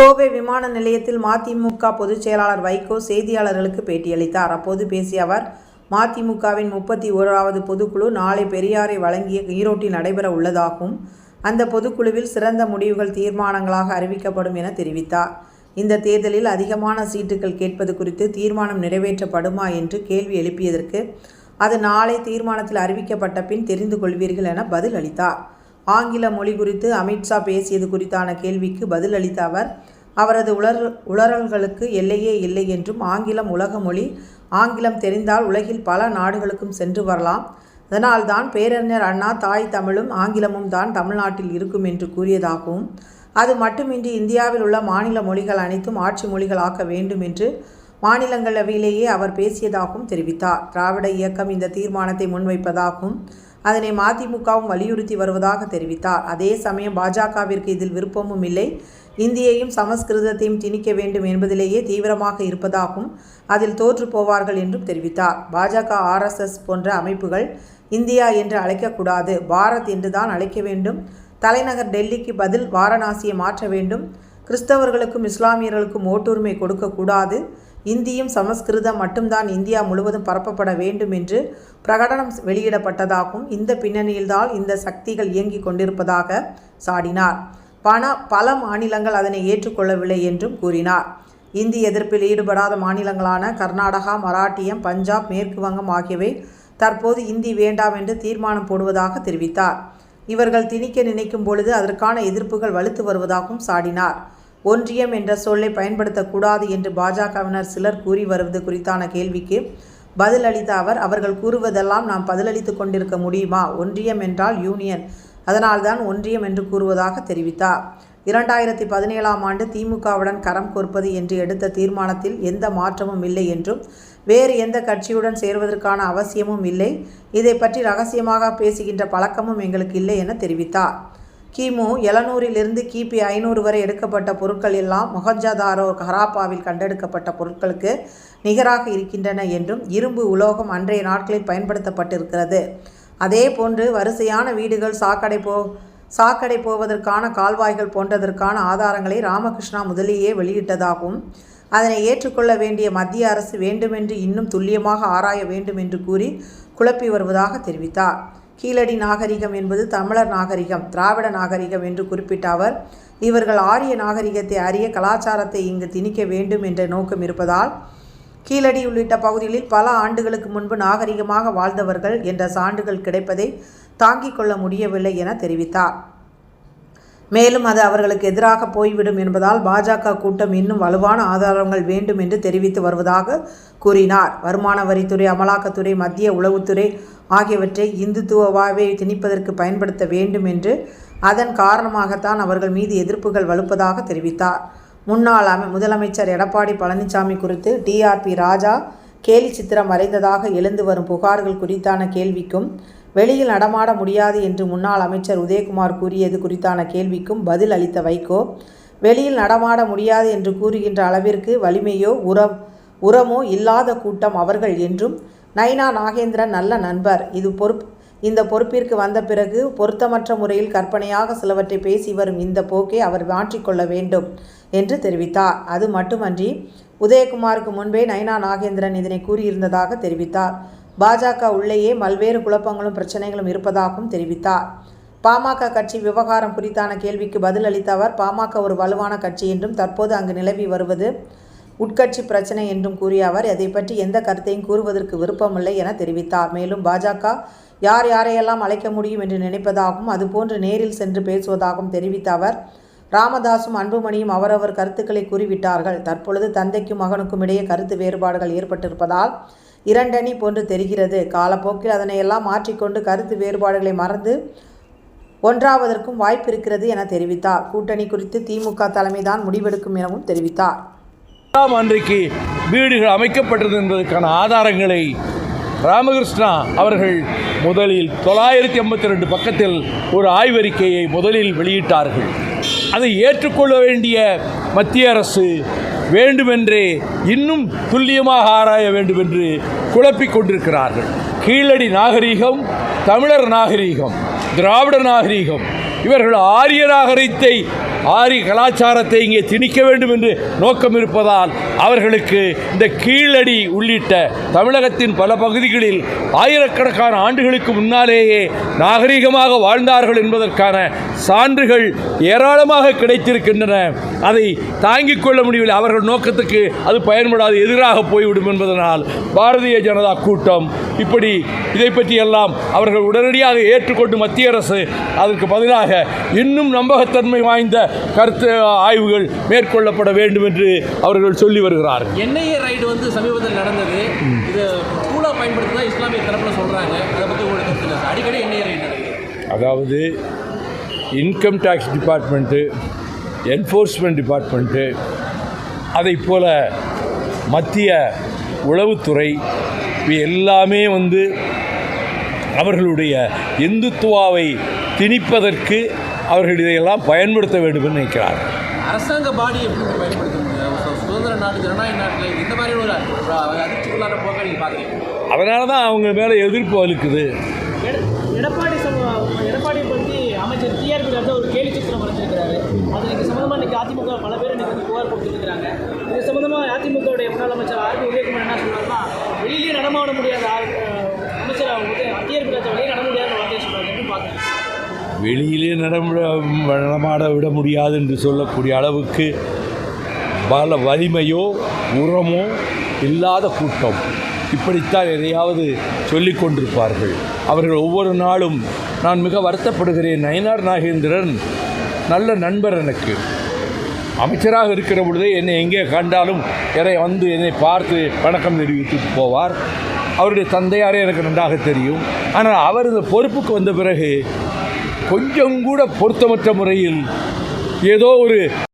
கோவை விமான நிலையத்தில் மதிமுக பொதுச் செயலாளர் வைகோ செய்தியாளர்களுக்கு பேட்டியளித்தார். அப்போது பேசிய அவர் மதிமுகவின் முப்பத்தி ஓராவது பொதுக்குழு நாளை பெரியாரை வழங்கிய ஈரோட்டில் நடைபெற உள்ளதாகவும் அந்த பொதுக்குழுவில் சிறந்த முடிவுகள் தீர்மானங்களாக அறிவிக்கப்படும் என தெரிவித்தார். இந்த தேர்தலில் அதிகமான சீட்டுகள் கேட்பது குறித்து தீர்மானம் நிறைவேற்றப்படுமா என்று கேள்வி எழுப்பியதற்கு அது நாளை தீர்மானத்தில் அறிவிக்கப்பட்ட பின் தெரிந்து கொள்வீர்கள் என பதில் அளித்தார் ஆங்கில மொழி குறித்து அமித்ஷா பேசியது குறித்தான கேள்விக்கு பதிலளித்த அவர் அவரது உலர் உளறல்களுக்கு எல்லையே இல்லை என்றும் ஆங்கிலம் உலக மொழி ஆங்கிலம் தெரிந்தால் உலகில் பல நாடுகளுக்கும் சென்று வரலாம். அதனால்தான் பேரறிஞர் அண்ணா தாய் தமிழும் ஆங்கிலமும் தான் தமிழ்நாட்டில் இருக்கும் என்று கூறியதாகவும் அது மட்டுமின்றி இந்தியாவில் உள்ள மாநில மொழிகள் அனைத்தும் ஆட்சி மொழிகளாக்க வேண்டும் என்று மாநிலங்களவையிலேயே அவர் பேசியதாகவும் தெரிவித்தார். திராவிட இயக்கம் இந்த தீர்மானத்தை முன்வைப்பதாகவும் அதனை மதிமுகவும் வலியுறுத்தி வருவதாக தெரிவித்தார். அதே சமயம் பாஜகவிற்கு இதில் விருப்பமும் இல்லை. இந்தியையும் சமஸ்கிருதத்தையும் திணிக்க வேண்டும் என்பதிலேயே தீவிரமாக இருப்பதாகவும் அதில் தோற்று போவார்கள் என்றும் தெரிவித்தார். பாஜக ஆர்எஸ்எஸ் போன்ற அமைப்புகள் இந்தியா என்று அழைக்கக்கூடாது. பாரத் என்று தான் அழைக்க வேண்டும். தலைநகர் டெல்லிக்கு பதில் வாரணாசியை மாற்ற வேண்டும். கிறிஸ்தவர்களுக்கும் இஸ்லாமியர்களுக்கும் ஓட்டுரிமை கொடுக்கக்கூடாது. இந்தியும் சமஸ்கிருதம் மட்டும்தான் இந்தியா முழுவதும் பரப்பப்பட வேண்டும் என்று பிரகடனம் வெளியிடப்பட்டதாகவும் இந்த பின்னணியில்தான் இந்த சக்திகள் இயங்கிக் கொண்டிருப்பதாக சாடினார். பண பல மாநிலங்கள் அதனை ஏற்றுக்கொள்ளவில்லை என்றும் கூறினார். இந்தி எதிர்ப்பில் ஈடுபடாத மாநிலங்களான கர்நாடகா மராட்டியம் பஞ்சாப் மேற்கு வங்கம் ஆகியவை தற்போது இந்தி வேண்டாம் என்று தீர்மானம் போடுவதாக தெரிவித்தார். இவர்கள் திணிக்க நினைக்கும் பொழுது அதற்கான எதிர்ப்புகள் வலுத்து வருவதாகவும் சாடினார். ஒன்றியம் என்ற சொல்லை பயன்படுத்தக்கூடாது என்று பாஜகவினர் சிலர் கூறி வருவது குறித்தான கேள்விக்கு பதில் அளித்த அவர் அவர்கள் கூறுவதெல்லாம் நாம் பதிலளித்து கொண்டிருக்க முடியுமா? ஒன்றியம் என்றால் யூனியன். அதனால்தான் ஒன்றியம் என்று கூறுவதாக தெரிவித்தார். இரண்டாயிரத்தி பதினேழாம் ஆண்டு திமுகவுடன் கரம் கோர்ப்பது என்று எடுத்த தீர்மானத்தில் எந்த மாற்றமும் இல்லை என்றும் வேறு எந்த கட்சியுடன் சேர்வதற்கான அவசியமும் இல்லை. இதை பற்றி ரகசியமாக பேசுகின்ற பழக்கமும் எங்களுக்கு இல்லை என தெரிவித்தார். கிமு எழுநூறிலிருந்து கிபி ஐநூறு வரை எடுக்கப்பட்ட பொருட்கள் எல்லாம் மொஹஞ்சதாரோ ஹராப்பாவில் கண்டெடுக்கப்பட்ட பொருட்களுக்கு நிகராக இருக்கின்றன என்றும் இரும்பு உலோகம் அன்றைய நாட்களில் பயன்படுத்தப்பட்டிருக்கிறது. அதே போன்று வரிசையான வீடுகள் சாக்கடை போ சாக்கடை போவதற்கான கால்வாய்கள் போன்றதற்கான ஆதாரங்களை ராமகிருஷ்ணா முதலியே வெளியிட்டதாகவும் அதனை ஏற்றுக்கொள்ள வேண்டிய மத்திய அரசு வேண்டுமென்று இன்னும் துல்லியமாக ஆராய வேண்டும் என்று கூறி குழப்பி வருவதாக தெரிவித்தார். கீழடி நாகரிகம் என்பது தமிழர் நாகரிகம் திராவிட நாகரிகம் என்று குறிப்பிட்ட அவர் இவர்கள் ஆரிய நாகரிகத்தை அறிய கலாச்சாரத்தை இங்கு திணிக்க வேண்டும் என்ற நோக்கம் இருப்பதால் கீழடி உள்ளிட்ட பகுதிகளில் பல ஆண்டுகளுக்கு முன்பு நாகரிகமாக வாழ்ந்தவர்கள் என்ற சான்றுகள் கிடைப்பதை தாங்கிக் கொள்ள முடியவில்லை என தெரிவித்தார். மேலும் அது அவர்களுக்கு எதிராக போய்விடும் என்பதால் பாஜக கூட்டம் இன்னும் வலுவான ஆதாரங்கள் வேண்டும் என்று தெரிவித்து வருவதாக கூறினார். வருமான வரித்துறை அமலாக்கத்துறை மத்திய உளவுத்துறை ஆகியவற்றை இந்துத்துவவாவை திணிப்பதற்கு பயன்படுத்த வேண்டும் என்று அதன் காரணமாகத்தான் அவர்கள் மீது எதிர்ப்புகள் வலுப்பதாக தெரிவித்தார். முன்னாள் அமை முதலமைச்சர் எடப்பாடி பழனிசாமி குறித்து டிஆர்பி ராஜா கேலி சித்திரம் வரைந்ததாக எழுந்து வரும் புகார்கள் குறித்தான கேள்விக்கும் வெளியில் நடமாட முடியாது என்று முன்னாள் அமைச்சர் உதயகுமார் கூறியது குறித்தான கேள்விக்கும் பதில் அளித்த வைகோ வெளியில் நடமாட முடியாது என்று கூறுகின்ற அளவிற்கு வலிமையோ உரம் உரமோ இல்லாத கூட்டம் அவர்கள் என்றும் நைனா நாகேந்திரன் நல்ல நண்பர். இது பொறுப் இந்த பொறுப்பிற்கு வந்த பிறகு பொருத்தமற்ற முறையில் கற்பனையாக சிலவற்றை பேசி வரும் இந்த போக்கை அவர் மாற்றிக்கொள்ள வேண்டும் என்று தெரிவித்தார். அது மட்டுமன்றி உதயகுமாருக்கு முன்பே நைனா நாகேந்திரன் இதனை கூறியிருந்ததாக தெரிவித்தார். பாஜக உள்ளேயே பல்வேறு குழப்பங்களும் பிரச்சனைகளும் இருப்பதாகவும் தெரிவித்தார். பாமக கட்சி விவகாரம் குறித்தான கேள்விக்கு பதில் அளித்த அவர் பாமக ஒரு வலுவான கட்சி என்றும் தற்போது அங்கு நிலவி வருவது உட்கட்சி பிரச்சனை என்றும் கூறிய அவர் அதை பற்றி எந்த கருத்தையும் கூறுவதற்கு விருப்பமில்லை என தெரிவித்தார். மேலும் பாஜக யார் யாரையெல்லாம் அழைக்க முடியும் என்று நினைப்பதாகவும் அதுபோன்று நேரில் சென்று பேசுவதாகவும் தெரிவித்த அவர் ராமதாசும் அன்புமணியும் அவரவர் கருத்துக்களை கூறிவிட்டார்கள். தற்பொழுது தந்தைக்கும் மகனுக்கும் இடையே கருத்து வேறுபாடுகள் ஏற்பட்டிருப்பதால் இரண்டணி போன்று தெரிகிறது. காலப்போக்கில் அதனையெல்லாம் மாற்றிக்கொண்டு கருத்து வேறுபாடுகளை மறந்து ஒன்றாவதற்கும் வாய்ப்பு இருக்கிறது என தெரிவித்தார். கூட்டணி குறித்து திமுக தலைமைதான் முடிவெடுக்கும் எனவும் தெரிவித்தார். அன்றைக்கு வீடுகள் அமைக்கப்பட்டது என்பதற்கான ஆதாரங்களை ராமகிருஷ்ணா அவர்கள் முதலில் தொள்ளாயிரத்தி எண்பத்தி ரெண்டு பக்கத்தில் ஒரு ஆய்வறிக்கையை முதலில் வெளியிட்டார்கள். அதை ஏற்றுக்கொள்ள வேண்டிய மத்திய அரசு வேண்டுமென்றே இன்னும் துல்லியமாக ஆராய வேண்டுமென்று குழப்பிக் கொண்டிருக்கிறார்கள். கீழடி நாகரீகம் தமிழர் நாகரீகம் திராவிட நாகரீகம் இவர்கள் ஆரிய நாகரிகத்தை ஆரி கலாச்சாரத்தை இங்கே திணிக்க வேண்டும் என்று நோக்கம் இருப்பதால் அவர்களுக்கு இந்த கீழடி உள்ளிட்ட தமிழகத்தின் பல பகுதிகளில் ஆயிரக்கணக்கான ஆண்டுகளுக்கு முன்னாலேயே நாகரிகமாக வாழ்ந்தார்கள் என்பதற்கான சான்றுகள் ஏராளமாக கிடைத்திருக்கின்றன. அதை தாங்கிக் கொள்ள முடியவில்லை. அவர்கள் நோக்கத்துக்கு அது பயன்படாது எதிராக போய்விடும் என்பதனால் பாரதிய ஜனதா கூட்டம் இப்படி இதை பற்றி எல்லாம் அவர்கள் உடனடியாக ஏற்றுக்கொண்டு மத்திய அரசு அதற்கு பதிலாக இன்னும் நம்பகத்தன்மை வாய்ந்த கருத்து ஆய்வுகள் மேற்கொள்ளப்பட வேண்டும் என்று அவர்கள் சொல்லி வருகிறார்கள் என்ஐஏ ரைடு வந்து சமீபத்தில் நடந்தது. இது டூலாக பயன்படுத்துறதா இஸ்லாமிய தரப்பில் சொல்கிறாங்க அதை பற்றி உங்களுக்கு? அடிக்கடி என்ஐஏ ரைடு அதாவது income tax department enforcement department அதை போல மத்திய உளவுத்துறை இவை எல்லாமே வந்து அவர்களுடைய இந்துத்துவாவை திணிப்பதற்கு அவர்கள் இதையெல்லாம் பயன்படுத்த வேண்டும் என்று நினைக்கிறார்கள் அரசாங்க பாடி எப்படி பயன்படுத்த சுதந்திர நாடு ஜனநாயக நாட்டில் இந்த மாதிரி ஒரு ஒரு அதிர்ச்சிக்குள்ளார போக நீங்கள் பார்க்குறீங்க. அதனால தான் அவங்க மேலே எதிர்ப்பு வலுக்குது எட- எடப்பாடி சம- எடப்பாடியை பற்றி அமைச்சர் டிஆர்பி ராஜா ஒரு கேலி சித்திரம் வரைஞ்சிருக்கிறாரு. அது இன்னைக்கு சம்மந்தமாக இன்னைக்கு அதிமுக பல பேர் இன்னைக்கு வந்து புகார் கொடுத்துருக்காங்க இது சம்மந்தமாக அதிமுகவுடைய முன்னாள் அமைச்சர் ஆர்பி உதயகுமார் என்ன சொல்றாருன்னா வெளியிலேயே நடமாட முடியாத அமைச்சர் டிஆர்பி ராஜா வெளியே நட முடியாத வார்த்தையை எப்படி பார்க்குறேன். வெளியிலே நடமுட நடமாட விட முடியாது என்று சொல்லக்கூடிய அளவுக்கு பல வலிமையோ உரமோ இல்லாத கூட்டம். இப்படித்தான் எதையாவது சொல்லி கொண்டிருப்பார்கள். அவர்கள் ஒவ்வொரு நாளும் நான் மிக வருத்தப்படுகிறேன் நயனார் நாகேந்திரன் நல்ல நண்பர் எனக்கு. அமைச்சராக இருக்கிற பொழுதே என்னை எங்கே கண்டாலும் என்னை வந்து என்னை பார்த்து வணக்கம் தெரிவித்துட்டு போவார். அவருடைய தந்தையாரே எனக்கு நன்றாக தெரியும். ஆனால் அவர் இந்த பொறுப்புக்கு வந்த பிறகு கொஞ்சம் கூட பொருத்தமற்ற முறையில் ஏதோ ஒரு